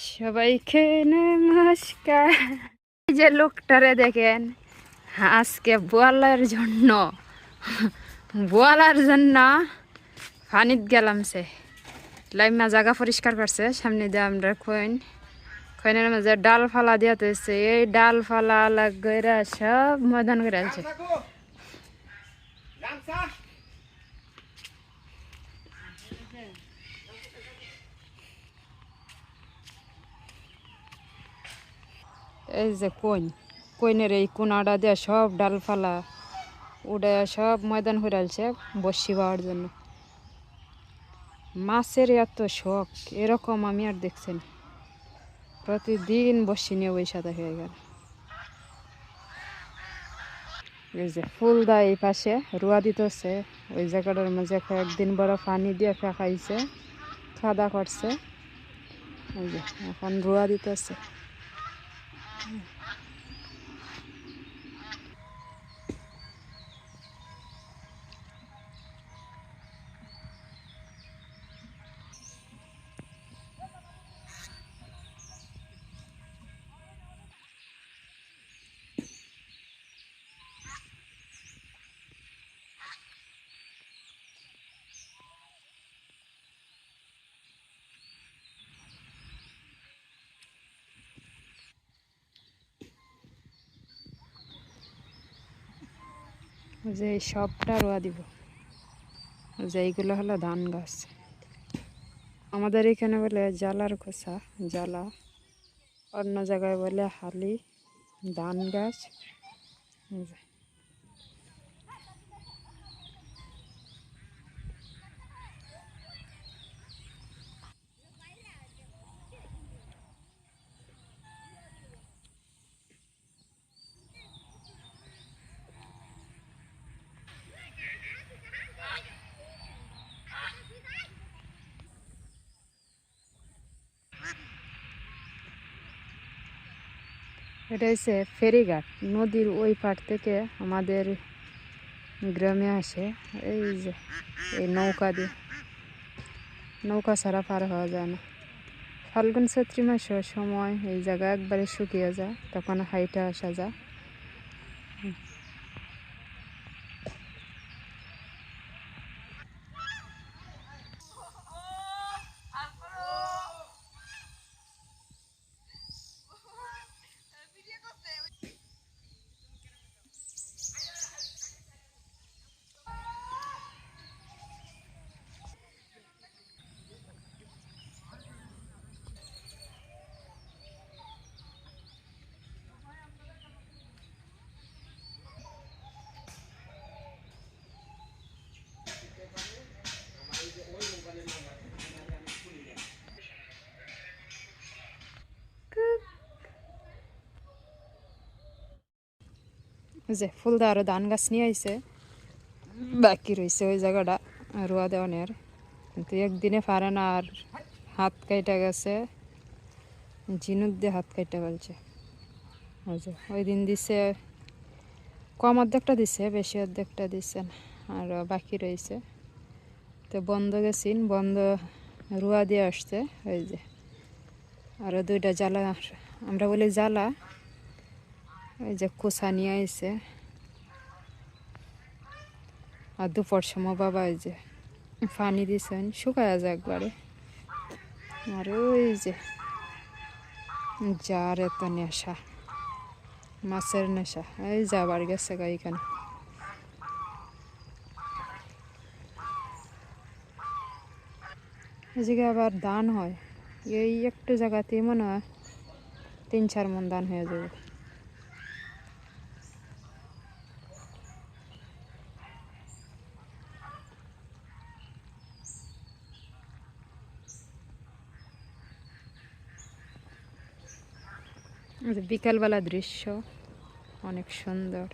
সবাইকে নমস্কার এই যে লোকটারে দেখেন, আজকে বলার জন্য বলার জন্য পানিত গেলাম সে। লাইমা জায়গা পরিষ্কার করছে, সামনে দিয়ে আমরা খৈন খৈনের মাঝে ডাল ফালা দিয়া হয়েছে এই ডাল ফালা আলাগ সব ময়দান করে আছে এই যে কইন, কইনের এই কোনাটা দিয়ে সব ডালপালা উড়ে সব ময়দান হয়ে আছে বসি পাওয়ার জন্য। মাছের এত শখ, এরকম আমি আর দেখছি না। প্রতিদিন বসি নিয়ে ওই সাদা হয়ে গেল এই যে ফুল দেয় এই পাশে রুয়া দিতেছে, ওই জায়গাটার মাঝে কয়েকদিন বড় পানি দিয়ে ফেঁকাইছে, খাদা করছে। এই যে এখন রুয়া দিতেছে। Ooh. যে সবটা রোয়া দিব। যে এইগুলো হলো ধান গাছ। আমাদের এখানে বলে জ্বালার খোসা, জ্বালা। অন্য জায়গায় বলে হালি, ধান গাছ। এটা হচ্ছে ফেরিঘাট। নদীর ওই পাট থেকে আমাদের গ্রামে আসে। এই যে, এই নৌকা দিয়ে। নৌকা ছাড়া পার হওয়া যায় না। ফাল্গুন, চৈত্রী মাসের সময় এই জায়গা একবারে শুকিয়ে যায়, তখন হাইটা আসা যায়। যে ফুলদা আরও ধান গাছ নিয়ে আইছে, বাকি রয়েছে ওই জায়গাটা, রোয়া দেওয়ানের কিন্তু একদিনে পারে না আর হাত কাইটা গেছে, ঝিনুক দিয়ে হাত কাইটা ফেলছে ওই যে ওই দিন দিছে, কম অর্ধেকটা দিছে, বেশি অর্ধেকটা দিছে আর বাকি রয়েছে তো বন্ধ গেছিন বন্ধ রুয়া দিয়ে আসছে ওই যে। আরও দুইটা জ্বালা, আমরা বলি জ্বালা ওই যে কুসা নিয়ে আইছে। আর দুপুর সময় বাবা ওই যে পানি দিছেন শুকায় যায় একবারে। আর ওই যে যার এত নেশা, মাছের নেশা, এই যাবার গেছে গা এখানে। এদিকে আবার ধান হয়, এই একটু জায়গাতে মনে হয় তিন চার মন ধান হয়ে যাবে। বিকালবেলা দৃশ্য, অনেক সুন্দর।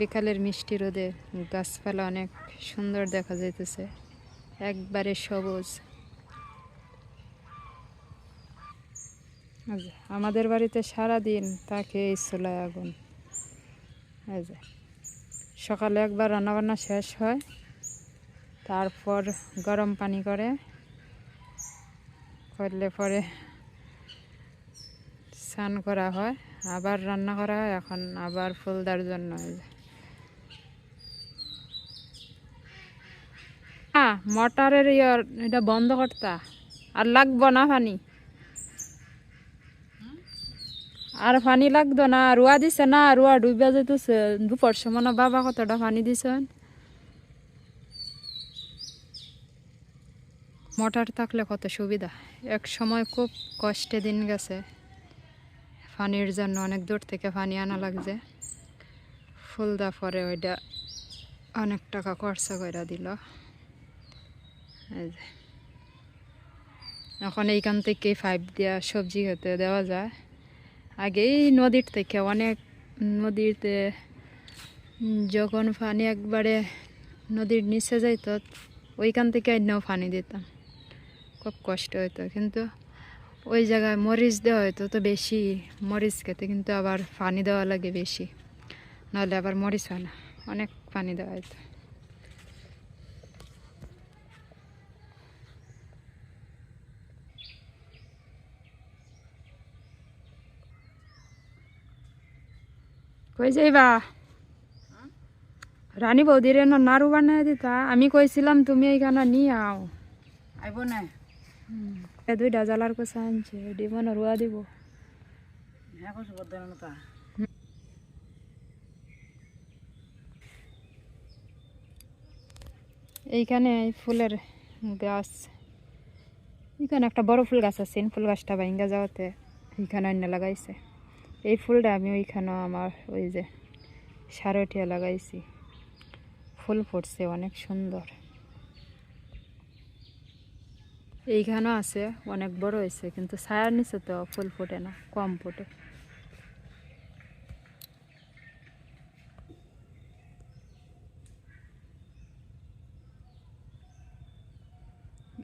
বিকালের মিষ্টি রোদে গাছপালা অনেক সুন্দর দেখা যাইতেছে, একবারে সবুজ। আমাদের বাড়িতে সারা দিন তাকে এই চুলায় আগুন। সকালে একবার রান্নাবান্না শেষ হয়, তারপর গরম পানি করে, করলে পরে স্নান করা হয়, আবার রান্না করা হয়, এখন আবার ফুলদার জন্য। হ্যাঁ মোটরের ইয়ে এটা বন্ধ করতা? আর লাগবো না পানি? আর পানি লাগতো না, রুয়া দিছে না, রুয়া ডুবে যেতেছে। দুপুর সময় না বাবা কতটা পানি দিছেন মোটর থাকলে কত সুবিধা। এক সময় খুব কষ্টে দিন গেছে। পানির জন্য অনেক দূর থেকে পানি আনা লাগছে। ফুলদা পরে ওইটা অনেক টাকা খরচা করে দিল। এখন এইখান থেকে পাইপ দেওয়া সবজি হতে দেওয়া যায়। আগে এই নদীর থেকে অনেক নদীতে যখন পানি একবারে নদীর নিচে যাইত, ওইখান থেকে অন্যও পানি দিতাম। খুব কষ্ট হতো কিন্তু ওই জায়গায় মরিচ দেওয়া হতো তো বেশি মরিচ খেতে কিন্তু আবার পানি দেওয়া লাগে বেশি। নাহলে আবার মরিচ হয় না অনেক পানি দেওয়া হয়তো কই যাইবা? রানী বৌদির না নাড়ু বানায় দিতা আমি কইছিলাম তুমি এইখানে নিয়ে আও। আইব না? এ দুইটা জ্বালার কোসা আনছে রুয়া দিব হ্যাঁ তা এইখানে ফুলের গাছ এখানে একটা বড় ফুল গাছ আছে ফুল গাছটা ভাঙ্গা যাওয়াতে এইখানে অন্য লাগাইছে এই ফুলটা আমি ওইখানে আমার ওই যে সারটিয়া লাগাইছি ফুল ফুটছে অনেক সুন্দর এইখানেও আছে, অনেক বড় হয়েছে, কিন্তু ছায়ার নিচে তো ফুল ফোটে না, কম ফোটে।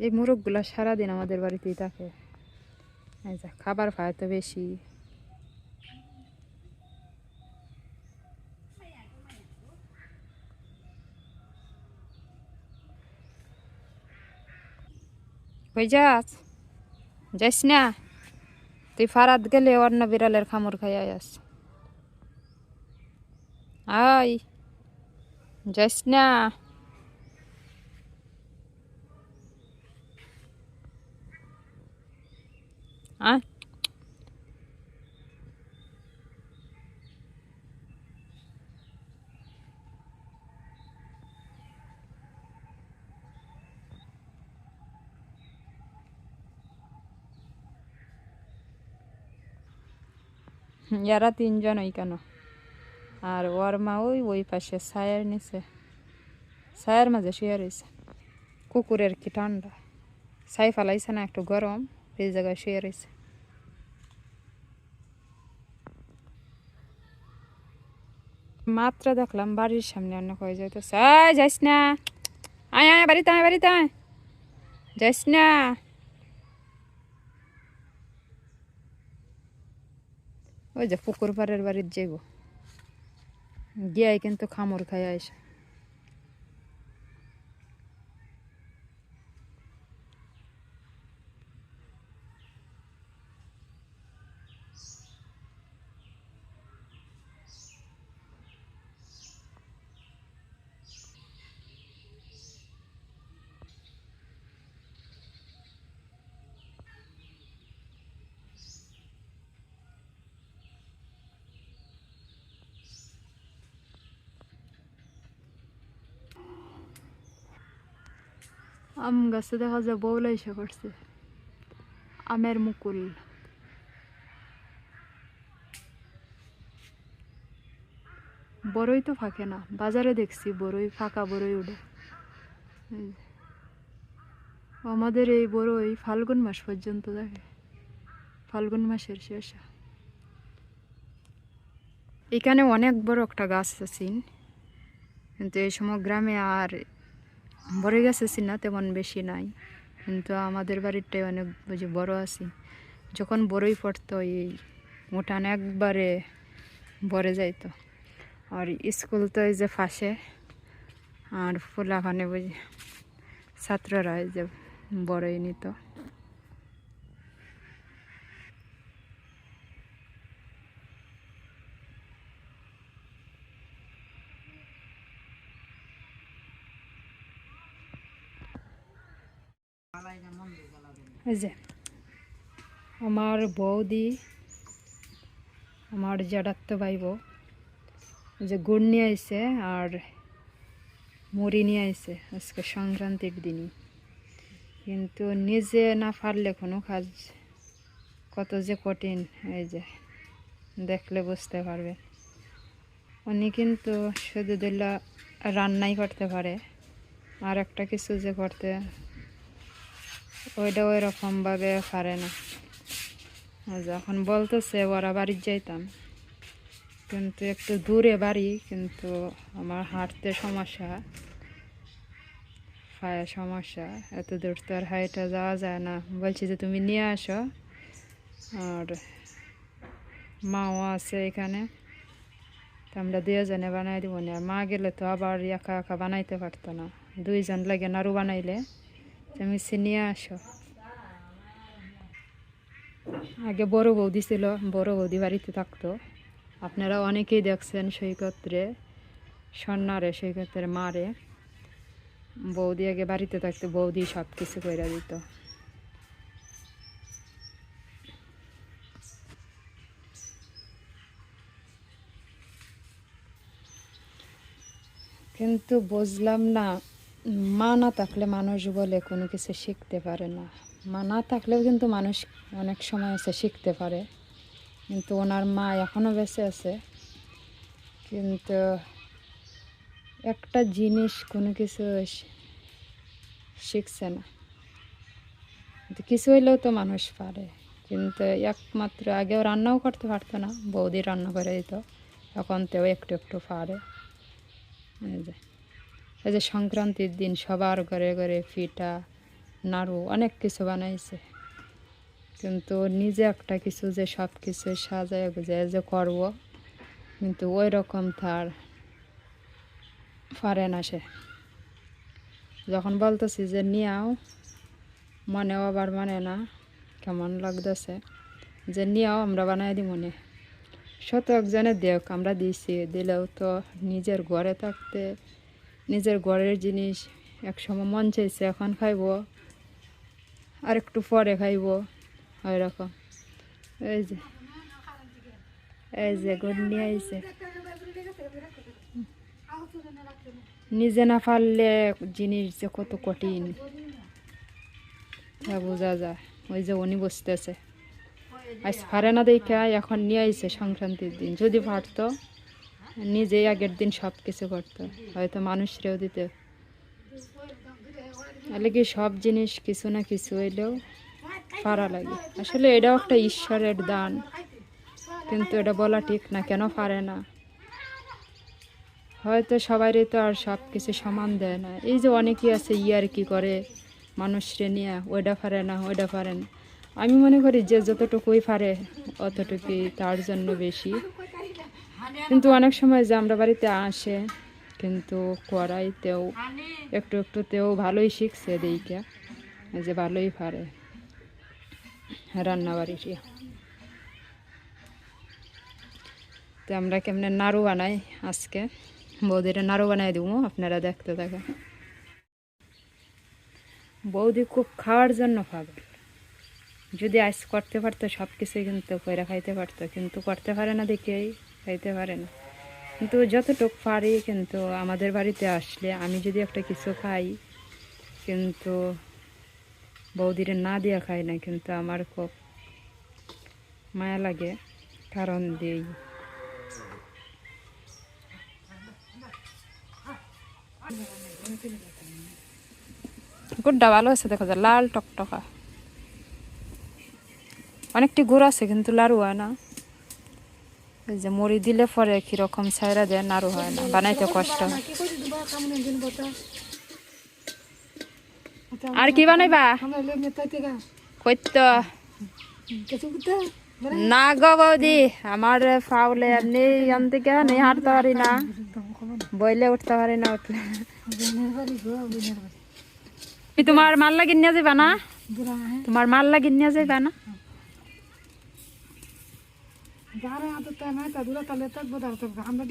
এই মোরগগুলো সারাদিন আমাদের বাড়িতেই থাকে। খাবার খায় তো বেশি। কই যাস যাইস না? তুই ফারাত গেলে অন্য বিড়ালের খামর খাই আস আই যাইস না? আয়। এরা তিনজন ওইখান আর ওর মা ওই ওই পাশে ছায়ের নিচে ছায়ের মাঝে শুয়ে রয়েছে কুকুরের কি ঠান্ডা ছাই ফালাইছে না একটু গরম এই জায়গায় শুয়ে রয়েছে মাত্র দেখলাম বাড়ির সামনে অন্য কয়ে আয় যাইস না আয় আয় বাড়িতে আয় বাড়িতে আয় যাইস না ওই যে পুকুর পাড়ের বাড়ির যেগো। গিয়াই কিন্তু খামর খাইয়া আইসে। আম গাছে দেখা যায় বউলা এসে করছে আমের মুকুল বড়ই তো ফাঁকে না বাজারে দেখছি বড়ই ফাঁকা বড়ই উঠে আমাদের এই বড়ই ফাল্গুন মাস পর্যন্ত থাকে ফাল্গুন মাসের শেষে এখানে অনেক বড় একটা গাছ আছে কিন্তু এই সময় গ্রামে আর বড় গাছ না তেমন বেশি নাই। কিন্তু আমাদের বাড়িরটাই অনেক বুঝি বড় আছে। যখন বড়ই পড়তো, এই উঠান একবারে ভরে যাইতো। আর স্কুল তো এই যে ফাঁসে, আর ফুলাখানে বুঝি ছাত্ররা এই যে বড়ই নিত। যে, আমার বৌদি, আমার জেঠাত্ত ভাইব যে গুড় নিয়ে আইছে আর মুড়ি নিয়ে আইছে আজকে সংক্রান্তির দিনই। কিন্তু নিজে না পারলে কোনো কাজ কত যে কঠিন, এই যে দেখলে বুঝতে পারবে। উনি কিন্তু শুধু দিল্লা রান্নাই করতে পারে, আর একটা কিছু যে করতে ওইটা ওই রকমভাবে পারে না। যখন বলতেছে, ওরা বাড়ির যাইতাম। কিন্তু একটু দূরে বাড়ি, কিন্তু আমার হাঁটতে সমস্যা। পায়ে সমস্যা। এত দূর তো আর হাইটা যাওয়া যায় না। বলছি যে, তুমি নিয়ে আসো। আর মাও আছে এখানে। আমরা দুজনে বানাই দিব না। মা গেলে তো আবার একা একা বানাইতে পারতো না। দুইজন লাগে নাড়ু বানাইলে। তুমি নিয়ে আসো। আগে বড় বৌদি ছিল বড় বৌদি বাড়িতে থাকতো। আপনারা অনেকেই দেখছেন সৈকত্রে সন্ন্যারে সৈকত্রের মারে। বৌদি আগে বাড়িতে থাকতো, বৌদি সব কিছু করে দিত। কিন্তু বুঝলাম না মা না থাকলে মানুষ বলে, কোনো কিছু শিখতে পারে না। মা না থাকলেও কিন্তু মানুষ অনেক সময় আছে শিখতে পারে। কিন্তু ওনার মা এখনও বেঁচে আছে। কিন্তু একটা জিনিস কোনো কিছু শিখছে না। কিন্তু কিছু হইলেও তো মানুষ পারে। কিন্তু একমাত্র আগেও রান্নাও করতে পারতো না, বৌদি রান্না করে দিত। এখন তেও একটু একটু পারে। এই যে। এই যে সংক্রান্তির দিন সবার ঘরে ঘরে পিঠা নাড়ু অনেক কিছু বানাইছে। কিন্তু নিজে একটা কিছু যে সব কিছু সাজায় গুজায় যে করব, কিন্তু ওই রকম তার পারে না সে। যখন বলতেছি যে নিয়াও, মনেও আবার মানে না, কেমন লাগতেছে? যে নিয়াও আমরা বানাই দিব মনে শত একজনে দেখ আমরা দিছি, দিলেও তো নিজের ঘরে থাকতে নিজের ঘরের জিনিস এক সময় মন চাইছে, এখন খাইব। আর একটু পরে খাইব ওই রকম এই যে এই যে গুড় নিয়ে আইছে। নিজে না পারলে জিনিস যে কত কঠিন। তা বোঝা যায়, ওই যে উনি বসতেছে। আজ পারে না দেখা, এখন নিয়ে আইছে সংক্রান্তির দিন। যদি পারতো নিজেই আগের দিন সব কিছু করতো। হয়তো মানুষরেও দিতে। তাহলে কি সব জিনিস কিছু না কিছু হইলেও পারা লাগে। আসলে এটাও একটা ঈশ্বরের দান। কিন্তু এটা বলা ঠিক না, কেন পারে না? হয়তো সবারই তো আর সব কিছু সমান দেয় না। এই যে অনেকেই আছে ইয়ার কি করে মানুষরে নিয়ে ওইটা পারে না ওইটা পারে না। আমি মনে করি যে যতটুকুই পারে অতটুকুই তার জন্য বেশি। কিন্তু অনেক সময় যে আমরা বাড়িতে আসে, কিন্তু করাইতেও একটু একটুতেও ভালোই শিখছে দিইটা যে ভালোই পারে রান্না বাড়িটি তো আমরা কেমনে নাড়ু বানাই আজকে? বৌদিরা নাড়ু বানাই দিব, আপনারা দেখতে থাকেন। বৌদি খুব খাওয়ার জন্য পাগল। যদি আইস করতে পারতো সব কিছুই কিন্তু কইরা খাইতে পারতো, কিন্তু করতে পারে না দেখেই। খাইতে পারে না। কিন্তু যতটুক পারি কিন্তু আমাদের বাড়িতে আসলে আমি যদি একটা কিছু খাই, কিন্তু বৌদিরে না দিয়া খাই না, কিন্তু আমার খুব মায়া লাগে, কারণ দিই গুড়টা ভালো আছে, দেখো লাল টকটকা। অনেকটি গুড় আছে, কিন্তু লাড়ু হয় না। এই যে মুড়ি দিলে পরে কীরকম ছাইরা দেয় নাড়ু হয় না বানাইতে কষ্ট। হয়। আর কি বানাইবা? কইতো না গো বৌদি আমার ফাউলে এমনি এন থেকে নেই হাঁটতে পারি না। বইলে উঠতে পারি না উঠলে। তুমি তোমার মাল লাগিয়ে নিয়ে যাবা না? তোমার মাল লাগিয়ে নিয়ে যাবা না?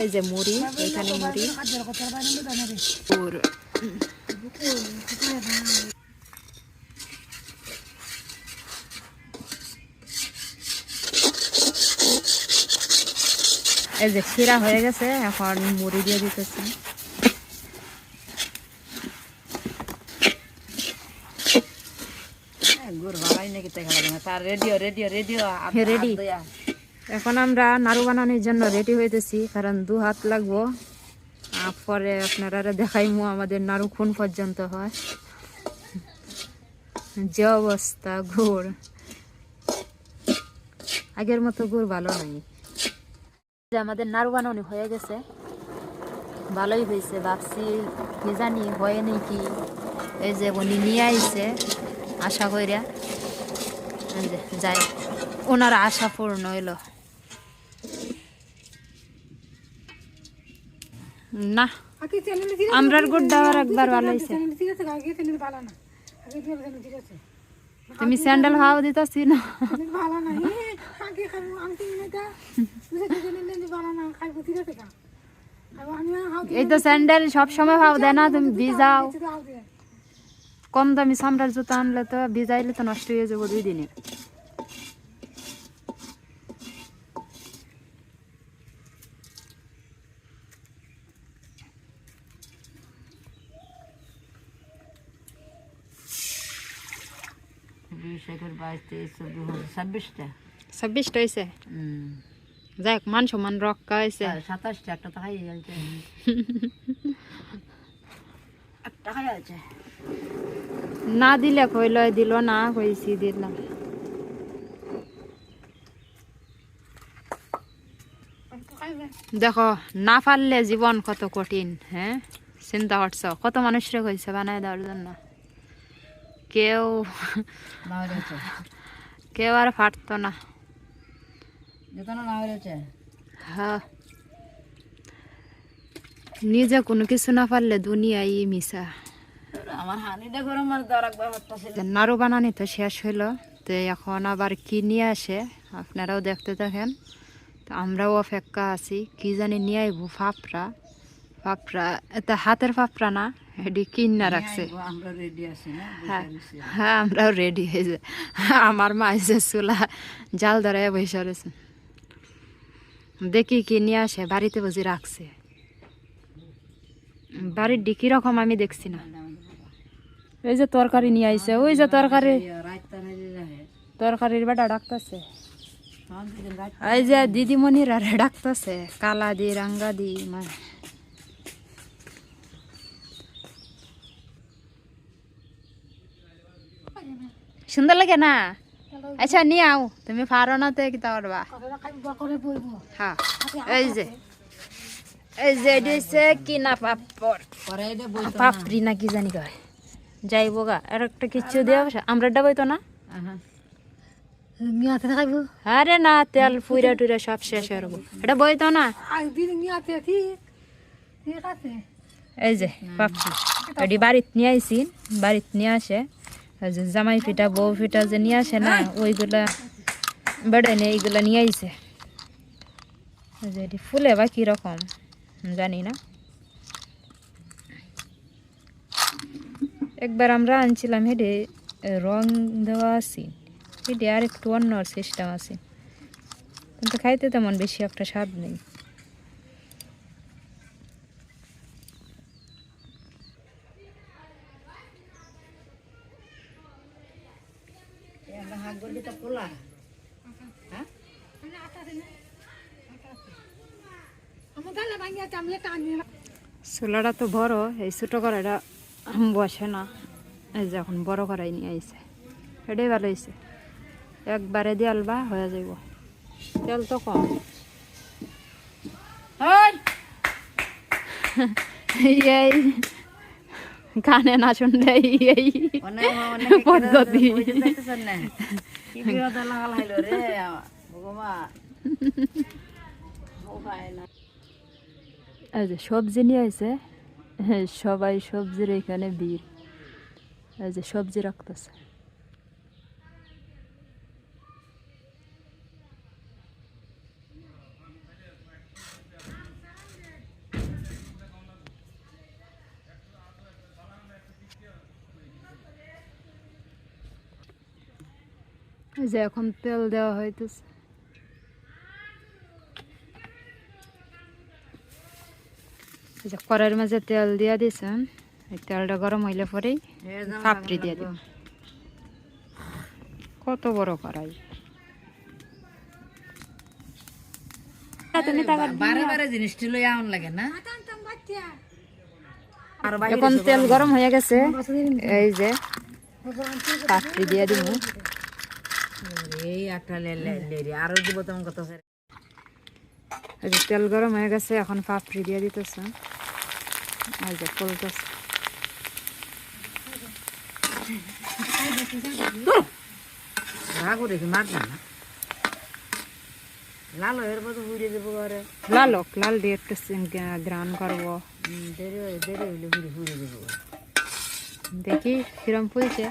এই যে মুড়ি এখানে মুড়ি। এই যে খিরা হয়ে গেছে এখন মুড়ি দিয়ে দিতেছি। গুড় ভালাই নাকি তাই খাওয়া তার রেডিও রেডিও রেডিও রেডি এখন আমরা নাড়ু বানানোর জন্য রেডি হইতেছি, কারণ দু হাত লাগবো। পরে আপনারা দেখাইমু আমাদের নাড়ু খুন পর্যন্ত হয়। যে অবস্থা, গুড়। আগের মতো গুড় ভালো নাই। যে আমাদের নাড়ু বানানো হয়ে গেছে, ভালোই হয়েছে। ভাবছি কি জানি হয় নাকি এই যে উনি নিয়ে আইছে, আশা কইরা। এই যে, যাই, ওনার আশা পূর্ণ হইল। না আমরার আর একবার ভালো হয়েছে। তুমি স্যান্ডেল খাওয়া দিতেছি না। এই তো স্যান্ডেল সব সময় খাও দেয় না তুমি ভিজাও। কম দামি সামরার জুতা আনলে তো ভিজাইলে তো নষ্ট হয়ে যাব দুই দিনে। বিশ একুশ বাইশ তেইশ চব্বিশ ছাব্বিশটা ছাব্বিশটা হয়েছে যাই মান সমান রক্কা হয়েছে সাতাশটা একটা খাই যাচ্ছে একটা আছে না দিলে কইল দিল না কইছি দিলাম দেখো না পারলে জীবন কত কঠিন হ্যাঁ? চিন্তা করছ কত মানুষরে কইছে বানাই দেওয়ার জন্য? কেউ কেউ আর পারতো না। হ্যাঁ। নিজে কোনো কিছু না পারলে দুনিয়ায় মিশা। নাড়ু বানানি তো শেষ হইল। তো এখন আবার কি নিয়ে আসে আপনারাও দেখতে থাকেন। তো আমরাও অপেক্ষা আছি কি জানি নিয়ে আইব ফাপড়া। ফাপড়া এটা হাতের ফাপড়া না। এটি রাখছে। হ্যাঁ হ্যাঁ আমরাও রেডি হয়েছে। আমার মা এসে চুলা জাল ধরায় বসে রয়েছে। দেখি কি নিয়ে আসে বাড়িতে বসে রাখছে। বাড়ির ডিকি রকম আমি দেখছি না। এই যে তরকারি নিয়ে আইছে ওই যে তরকারি তরকারির বেটা ডাকতেছে। এই যে দিদিমণির আরে ডাকতেছে কালা দি রাঙ্গা দি মা- সুন্দর লাগে না? আচ্ছা নিয়ে আও। তুমি পারো না তো কি পারবা কথাটা খাইবো হ্যাঁ। এই যে। এই যে হচ্ছে কিনা পাপড়। পাপড়ি না কি জানি কয়। যাইব গা আর একটা কিচ্ছু দেওয়া আমরা ডাবাই তো না? আরে না তেল ফুইরা টুইরা সব শেষ হয়ে যাব এটা বই তো না এই যে পাপড়ি। বাড়িতে নিয়ে আইসি বাড়িতে নিয়ে আসে। জামাই পিঠা, বউ পিঠা যে নিয়ে আসে না, ওইগুলা বেড়ে নিয়ে এইগুলা নিয়ে আইছে। যে এটি ফুলে বা কীরকম জানি না। একবার আমরা আনছিলাম, হেঁটে রং দেওয়া আছি। হেডে আর একটু অন্য সিস্টেম আছে। কিন্তু খাইতে তেমন বেশি একটা স্বাদ নেই। আমি একটা আনি চুলাটা তো বড়, এই ছোটো কড়াইটা বসে না। এই যে এখন বড় কড়াই নিয়ে আইছে। এটাই ভালো হয়েছে একবারে দিয়ে আলবা হয়ে যাইব। তেল তো কম। এই! গানে না। শুনলে এই পদ্ধতি। সবজি নিয়ে আছে সবাই সবজির এখানে বীর এই যে সবজি রাখতেছে। যে এখন তেল দেওয়া হইতেছে। যে কড়াইয়ের মাঝে তেল দিয়া দিয়েছেন এই তেলটা গরম হইলে পরেই পাপড়ি দিয়ে দিব কত বড় কড়াই। তুমি টাকা বারে বারে জিনিসটি লই আমন লাগে না? এখন তেল গরম হয়ে গেছে। এই যে পাপড়ি দিয়ে দিব এই লেরি আরও দিব তেমন কত তেল গরম হয়ে গেছে এখন পাপড়ি দিয়ে দিতেছে। যে রাগ কি না। লাল এর মতো ঘুরে দেবো ঘরে। লাল লাল দিয়ে একটু গ্রান করব। দেরি হয়ে দেরি হইলে ঘুরে ঘুরে। দেবো দেখি কিরম ফুলছে।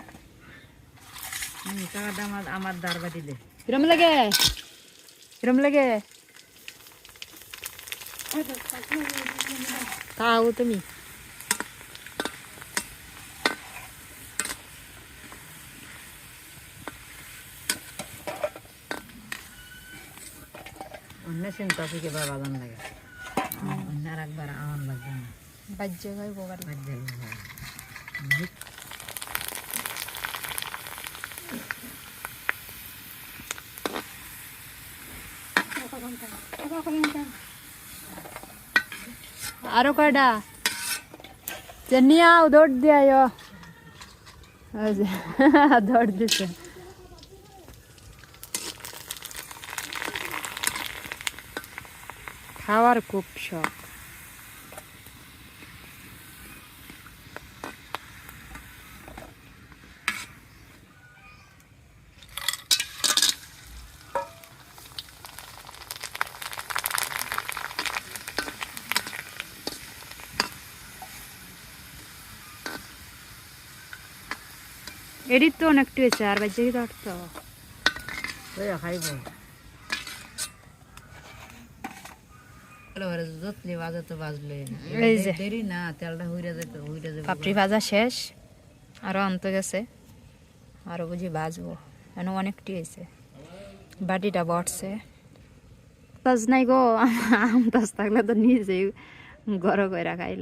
হুম টাকাটা আমার আমার দার বাটি দে কিরম লাগে? কিরম লাগে? খাও তুমি। অন্য চিন্তা থেকে বা বাগান লাগে। অন্য আর একবার আমার লাগবে না। বাজ্য খাইব বাড়ি বাদ আরও কয়টা? চেনি আও দৌড় দিয়ে দৌড় দিছে। খাওয়ার খুব শখ। এডিট তো অনেকটু হয়েছে আর বাজ্যে কি ধরতো খাইব বাজে পাপড়ি ভাজা শেষ আরও গেছে আরও বুঝি ভাজবো এখন অনেকটি হয়েছে বাটিটা বটছে তাজ নাই গো আম তাজ থাকলে তো নিজেই গরম করে খাই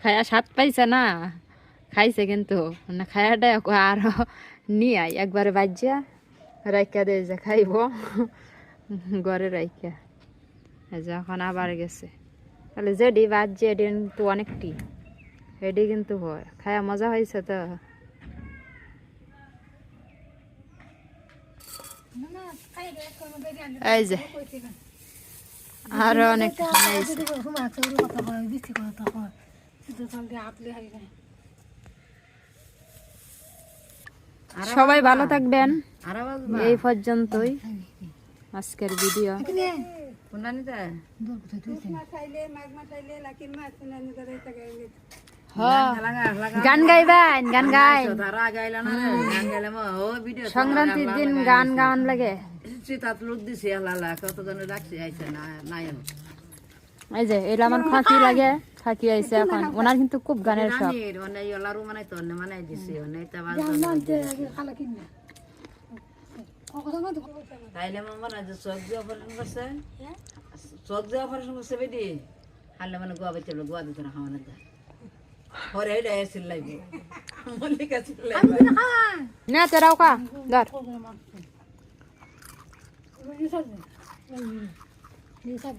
খায়া স্বাদ পাইছে না খাইছে কিন্তু। মানে খায়াটা আরও নিয়ে আই একবারে বাজ্যা রাইকা দে যে খাইব ঘরে রাইকা এই যে এখন আবার গেছে। তাহলে যেডি বাজছে এডি কিন্তু অনেকটি। এডি কিন্তু হয় খায়া মজা হয়েছে তো। এই যে। আরও অনেক সবাই ভালো থাকবেন। এই পর্যন্তই আজকের ভিডিও। গান গাইবেন গান গাই সংক্রান্তির দিন গান গাওয়ান লাগে। চিতাত লোক দিছে লালা কত জন রাখছে আইছে না নাই এই যে এটা আমার খাকি লাগে খাকি আইছে এখন। ওনার কিন্তু খুব গানের শখ। মানে তো অনে মানে দিছে তা তাইলে মানে যে চোখ দিয়ে অপারেশন করছে। চোখ দিয়ে অপারেশন করছে বেদি হারলে মানে গোয়া বেচে গোয়া দিতে না খাওয়ানো যায়। হরে এটা এসিল লাগবে। মল্লিকা না তেরাও কা 你说你你你你说